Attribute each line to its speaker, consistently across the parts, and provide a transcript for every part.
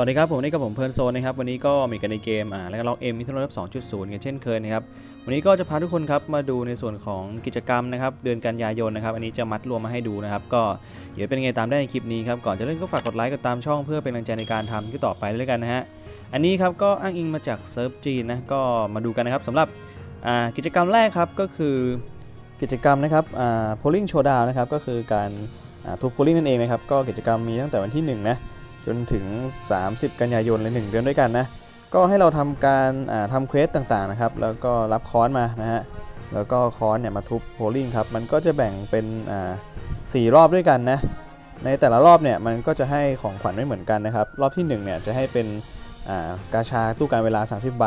Speaker 1: วัสดีครับผมนี่กับผมเพลิร์นโซนนะครับวันนี้ก็มีกันในเกมอ่าแล้วก็ล็อกเอ็มมิทรลับ2.0กันเช่นเคยนะครับวันนี้ก็จะพาทุกคนครับมาดูในส่วนของกิจกรรมนะครับเดือนกันยายนนะครับอันนี้จะมัดรวมมาให้ดูนะครับก็เดี๋ยวเป็นไงตามได้ในคลิปนี้ครับก่อนจะเล่นก็ฝากกดไลค์กดตามช่องเพื่อเป็นกำลังใจในการทำที่ต่อไปด้วยกันนะฮะอันนี้ครับก็อ้างอิงมาจากเซิร์ฟจีนนะก็มาดูกันนะครับสำหรับอ่ากิจกรรมแรกครับก็คือกิจกรรมนะครับอ่า polling showdown นะครับก็คือการอ่าทุบ polling นั่นเองนะครับก็กิจกรรมมีตั้งแต่วันที่หนึ่งนะ จนถึง 30 กันยายนเลย1เดือนด้วยกันนะก็ให้เราทำการทำเควสต่างๆนะครับ แล้วก็รับค้อนมานะฮะแล้วก็ค้อนเนี่ยมาทุบโพลิงครับมันก็จะแบ่งเป็นสี่รอบด้วยกันนะในแต่ละรอบเนี่ยมันก็จะให้ของขวัญไม่เหมือนกันนะครับ รอบที่1เนี่ยจะให้เป็นกาชาตู้การเวลา 30 ใบ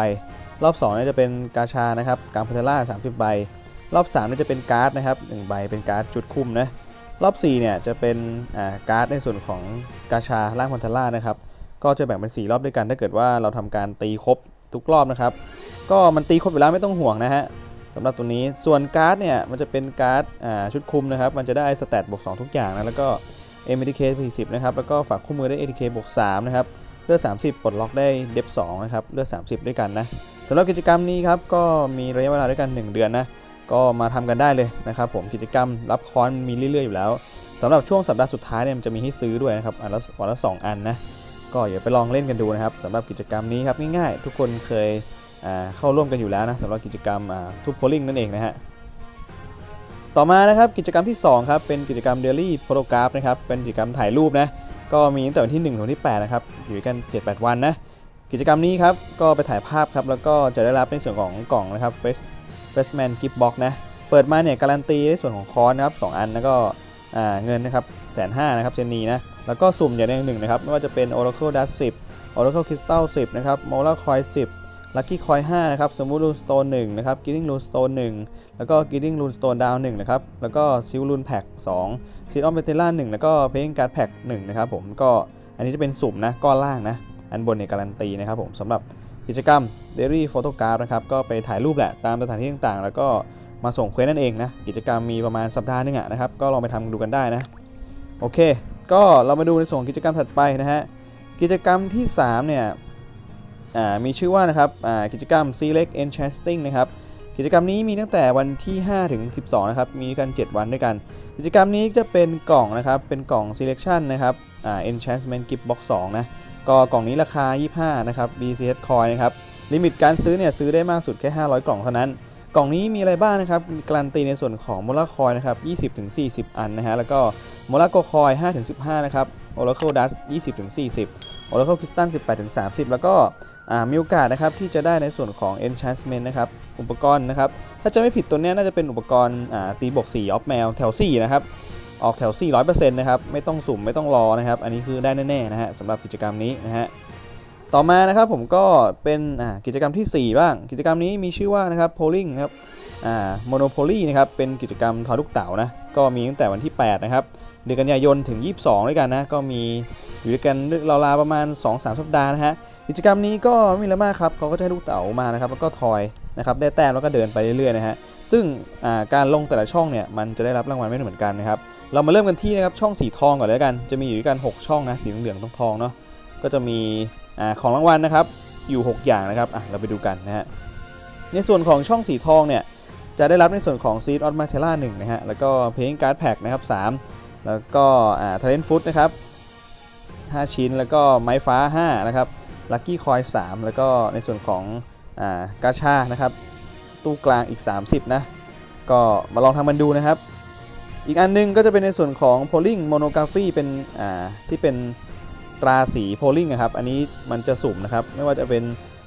Speaker 1: รอบ2เนี่ยจะเป็นกาชานะครับการพัทล่า30 ใบ รอบ3เนี่ยจะเป็นการ์ดนะครับ1ใบเป็นการ์ดจุดคุ้มนะ รอบ4เนี่ยจะเป็นการ์ดในส่วนของกาชาล่างพันธล่านะครับ ก็จะแบ่งเป็น 4 รอบด้วยกัน ถ้าเกิดว่าเราทำการตีครบทุกรอบนะครับ ก็มันตีครบอยู่แล้วไม่ต้องห่วงนะฮะสำหรับตัวนี้ส่วนการ์ดเนี่ยมันจะเป็นการ์ดชุดคุมนะครับ มันจะได้สเตตบวก2ทุกอย่างนะแล้วก็ MDK 40นะครับแล้วก็ฝากคู่มือได้ ATK บวก3นะครับเลือด30ปลดล็อกได้เดฟ2นะครับเลือด30 ด้วยกันนะสำหรับกิจกรรมนี้ครับก็มีระยะเวลาด้วยกัน 1 เดือนนะ ก็มาทำกันได้เลยนะครับผมกิจกรรมรับค้อนมีเรื่อยๆอยู่แล้วสำหรับช่วงสัปดาห์สุดท้ายเนี่ยมันจะมีให้ซื้อด้วยนะครับอันละวันละสองอันนะก็อย่าไปลองเล่นกันดูนะครับสำหรับกิจกรรมนี้ครับง่ายๆ ทุกคนเคยเข้าร่วมกันอยู่แล้วนะสำหรับกิจกรรมทุบโพลิงนั่นเองนะฮะต่อมานะครับกิจกรรมที่2ครับเป็นกิจกรรมเดลี่โฟโตกราฟนะครับเป็นกิจกรรมถ่ายรูปนะก็มีตั้งแต่วันที่1ถึงวันที่8นะครับอยู่กัน 7-8 วันนะกิจกรรมนี้ครับก็ไปถ่ายภาพครับแล้วก็จะได้รับในส่วนของกล่องนะครับเฟส เฟสแมนกิฟต์บ็อกนะ เปิดมาเนี่ยการันตีในส่วนของคอนนะครับสองอันแล้วก็เงินนะครับแสนห้านะครับเซนนีนะ แล้วก็สุ่มอย่างใดหนึ่งนะครับ ไม่ว่าจะเป็น Oracle Dust 10 Oracle Crystal 10 นะครับ Mola Coin 10 Lucky Coin 5 นะครับ Smooth Rune Stone 1 นะครับ Gilding Rune Stone 1 แล้วก็ Gilding Rune Stone Down 1 นะครับ แล้วก็ Silver Rune Pack 2 Seed of Metella 1 แล้วก็ Playing Card Pack 1 นะครับผม ก็อันนี้จะเป็นสุ่มนะ ก้อนล่างนะ อันบนเนี่ยการันตีนะครับผมสำหรับ กิจกรรม Daily Photograph นะครับก็ไปถ่ายรูปแหละตามสถานที่ต่างๆ แล้วก็มาส่งเควสนั่นเองนะ กิจกรรมมีประมาณสัปดาห์นึงอะนะครับ ก็ลองไปทำดูกันได้นะ โอเค ก็เรามาดูในส่วนกิจกรรมถัดไปนะฮะ กิจกรรมที่ 3 เนี่ยมีชื่อว่านะครับกิจกรรม Select Enchanting นะครับ กิจกรรมนี้มีตั้งแต่วันที่ 5 ถึง 12 นะครับ มีกัน 7 วันด้วยกัน กิจกรรมนี้จะเป็นกล่องนะครับ เป็นกล่อง Selection นะครับอ่า Enchantment Gift Box 2 นะ ก็กล่องนี้ราคา 25 นะครับ BCS Coin นะครับ ลิมิตการซื้อเนี่ยซื้อได้มากสุดแค่ 500 กล่องเท่านั้น กล่องนี้มีอะไรบ้างนะครับการันตีในส่วนของโมูลคอยนะครับ 20-40 อันนะฮะ แล้วก็โมลาโกคอย 5-15 นะครับ Oracle Dust 20-40 Oracle Crystal 18-30 แล้วก็มีโอกาสนะครับที่จะได้ในส่วนของ Enchantment นะครับ อุปกรณ์นะครับ ถ้าจะไม่ผิดตัวนี้น่าจะเป็นอุปกรณ์ตีบวก4ออฟแมวแถว4นะครับ ออกแถว 400%นะครับ ไม่ต้องสุ่มไม่ต้องรอนะครับ อันนี้คือได้แน่ๆนะฮะสำหรับกิจกรรมนี้นะฮะ ต่อมานะครับผมก็เป็นกิจกรรมทีสี่4 บ้าง กิจกรรมนี้มีชื่อว่านะครับ polling ครับอ่า monopoly นะครับ เป็นกิจกรรมทอลูกเต๋านะ ก็มีตั้งแต่วันที่ 8 นะครับ เดือนกันยายนถึง 22 ด้วยกันนะ ก็มีอยู่ด้วยกันราวๆประมาณ 2-3 สัปดาห์นะฮะ กิจกรรมนี้ก็ไม่มีอะมากครับเขาก็จะให้ลูกเต๋ามานะครับ แล้วก็ทอยนะครับ ได้แต้มแล้วก็เดินไปเรื่อยๆนะฮะ ซึ่งการลงแต่ละช่องเนี่ย มันจะได้รับรางวัลไม่เหมือนกันนะครับ เรามาเริ่มกันที่นะครับช่องสีทองก่อนเลยกัน จะมีอยู่ด้วยกัน 6 ช่องนะสีเหลืองๆทองเนาะก็จะมีอของรางวัลนะครับอยู่ 6 อย่างนะครับอะเราไปดูกันนะฮะในส่วนของช่องสีทองเนี่ยจะได้รับในส่วนของ Seed on m a r c e l l a 1นะฮะแล้วก็ Playing Card Pack นะครับ3แล้วก็อ่า Talent Food นะครับ5 ชิ้นแล้วก็ไม้ฟ้า 5 นะครับ Lucky Coin 3แล้วก็ในส่วนของอ่ากาชานะครับตู้กลางอีก 30 นะ ก็มาลองทำมันดูนะครับ อีกอันหนึงก็จะเป็นในส่วนของ Polling Monography เป็นอ่าที่เป็นตราสี Polling นะครับ อันนี้มันจะสุ่มนะครับ ไม่ว่าจะเป็น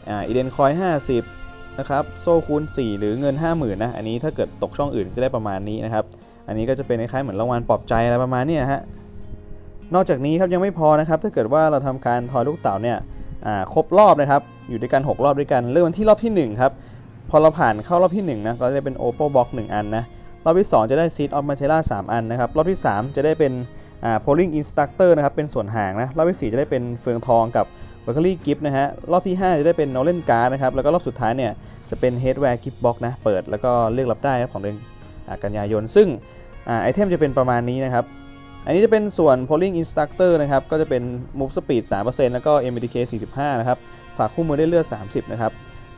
Speaker 1: อ่าอีเดนคอย50 นะครับ โซ่คูณ 4 หรือเงิน 50,000นะ อันนี้ถ้าเกิดตกช่องอื่นจะได้ประมาณนี้นะครับ อันนี้ก็จะเป็นคล้ายๆเหมือนรางวัลปลอบใจอะไรประมาณนี้ยฮะ นอกจากนี้ครับยังไม่พอนะครับ ถ้าเกิดว่าเราทำการทอยลูกเต๋าเนี่ยครบรอบนะครับ อยู่ด้วยกัน 6 รอบด้วยกัน เริ่มที่รอบที่1ครับ พอเราผ่านเข้ารอบที่1นะ ก็จะเป็น Oppo Box 1อันนะ รอบที่ 2 จะได้ Seed of m a c h e l a 3อันนะครับ รอบที่ 3 จะได้เป็นอ่า Polling Instructor นะครับ เป็นส่วนห่างนะ รอบที่ 4 จะได้เป็นเฟืองทองกับ b a k e r y Gift นะฮะ รอบที่ 5 จะได้เป็น Nolan Card นะครับ แล้วก็รอบสุดท้ายเนี่ยจะเป็น Headwear Gift Box นะ เปิดแล้วก็เลือกรับได้ครับของเดือนอกันยายน ซึ่งอ่าไอเทมจะเป็นประมาณนี้นะครับ อันนี้จะเป็นส่วน polling instructor นะครับ ก็จะเป็น move speed 3%แล้วก็ MBTK 45 นะครับ ฝากคู่มือได้เลือด 30 นะครับ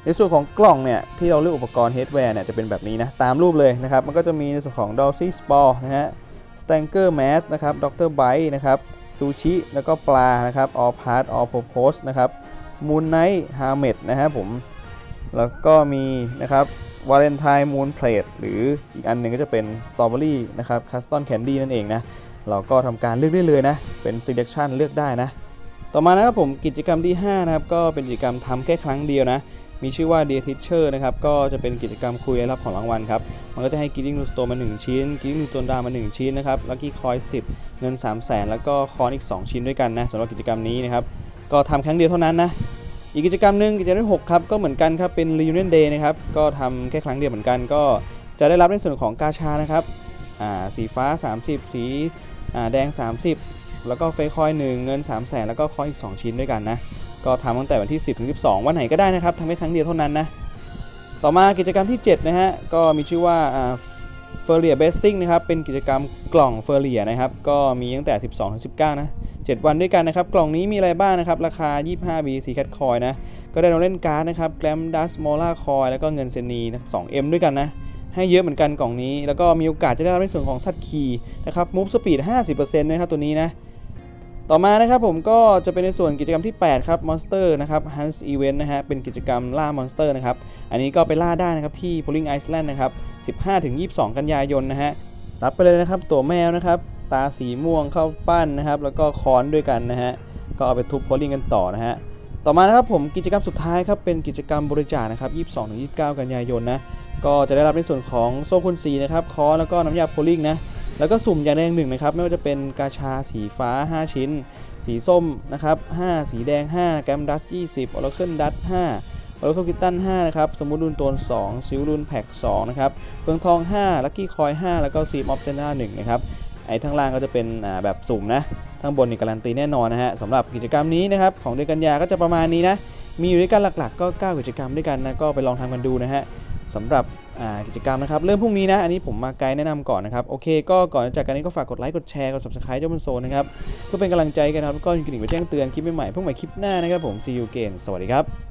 Speaker 1: ในส่วนของกล่องเนี่ยที่เราเลือกอุปกรณ์ headwear เนี่ยจะเป็นแบบนี้นะตามรูปเลยนะครับ มันก็จะมีในส่วนของ Dorsey Spore นะฮะ Stanker Mask นะครับ Dr. Bite นะครับซูชิแล้วก็ปลานะครับ All Part All Purpose นะครับ Moon Knight Helmet นะครับผมแล้วก็มีนะครับ Valentine Moon Plate หรืออีกอันหนึ่งก็จะเป็น Strawberry นะครับ Custom Candy นั่นเองนะ เราก็ทำการเลือกได้เลยนะ เป็น selection เลือกได้นะ ต่อมานะครับผมกิจกรรมที่ 5 นะครับ ก็เป็นกิจกรรมทำแค่ครั้งเดียวนะ มีชื่อว่า Dear Teacher นะครับ ก็จะเป็นกิจกรรมคุยและรับของรางวัลครับ มันก็จะให้ Giving New Stone มา 1 ชิ้น Giving New Stone ดามา 1 ชิ้นนะครับ Lucky Coin 10 เงิน 3 0 0แสนแล้วก็คอนอีก 2 ชิ้นด้วยกันนะสำหรับกิจกรรมนี้นะครับ ก็ทำครั้งเดียวเท่านั้นนะอีกกิจกรรมหนึ่งกิจกรรมที่6ครับก็เหมือนกันครับเป็น Reunion Day นะครับก็ทำแค่ครั้งเดียวเหมือนกันก็จะได้รับในส่วนของกาชานะครับอ่าสีฟ้า 30 สีอ่าแดง 30 แล้วก็เฟซคอยหนึ่งเงิน 3 0 0แสนแล้วก็คอยอีก 2 ชิ้นด้วยกันนะก็ทำตั้งแต่วันที่ 10ถึง12 วันไหนก็ได้นะครับทำแค่ครั้งเดียวเท่านั้นนะ ต่อมากิจกรรมที่ 7 นะฮะ ก็มีชื่อว่าเฟอร์เรียเบสซิ่งนะครับ เป็นกิจกรรมกล่องเฟอร์เรียนะครับ ก็มีตั้งแต่ 12ถึง19 นะ 7 วันด้วยกันนะครับ กล่องนี้มีอะไรบ้างนะครับ ราคา 25 B ซีแคทคอยนะ ก็ได้เราเล่นการ์ดนะครับแกรมดัสโมล่าคอยแล้วก็เงินเซนีนะ 2M ด้วยกันนะให้เยอะเหมือนกันกล่องนี้ แล้วก็มีโอกาสจะได้รับในส่วนของสัตว์คีนะครับมูฟสปีด 50%นะครับตัวนี้นะ ต่อมานะครับผมก็จะเป็นในส่วนกิจกรรมที่ 8 ครับ Monster นะครับ Hunt Event นะฮะ เป็นกิจกรรมล่ามอนสเตอร์นะครับ อันนี้ก็ไปล่าได้นะครับที่ Polling Iceland นะครับ 15-22 กันยายนนะฮะ รับไปเลยนะครับ ตัวแมวนะครับ ตาสีม่วงเข้าปั้นนะครับ แล้วก็ค้อนด้วยกันนะฮะ ก็เอาไปทุบ Polling กันต่อนะฮะ ต่อมานะครับผมกิจกรรมสุดท้ายครับ เป็นกิจกรรมบริจาคนะครับ 22-29 กันยายนนะ ก็จะได้รับในส่วนของโซ่คุณสีนะครับ ค้อนแล้วก็น้ำยา Polling นะ แล้วก็สุ่มอย่างแดอย่างหนึ่งนะครับ ไม่ว่าจะเป็นกาชาสีฟ้า 5 ชิ้น สีส้มนะครับ5สีแดง 5 แกรมดัส20ออร์เคิลดัส5ออร์เคิลกิตตัน5นะครับ สมุดรุนโตน2ซิลรุนแพ็ก2นะครับ เฟืองทอง 5 ลัคกี้คอย 5 แล้วก็ซีมออฟเซน่า1นะครับ ไอ้ทั้งล่างก็จะเป็นแบบสุ่มนะทั้งบนนี่การันตีแน่นอนนะฮะสำหรับกิจกรรมนี้นะครับของเดือนกันยาก็จะประมาณนี้นะ มีอยู่ด้วยกันหลักๆ ก็ 9 กิจกรรมด้วยกันนะ ก็ไปลองทำกันดูนะฮะ สำหรับกิจกรรมนะครับ เริ่มพรุ่งนี้นะ อันนี้ผมมาไกด์แนะนำก่อนนะครับ โอเค ก็ก่อนจากกันนี้ก็ฝากกดไลค์ กดแชร์ กด subscribe เจ้าบนโซนนะครับ เพื่อเป็นกำลังใจกันนะครับ แล้วก็ยินดีไปแจ้งเตือนคลิปใหม่ๆพวกใหม่คลิปหน้านะครับผม see you again สวัสดีครับ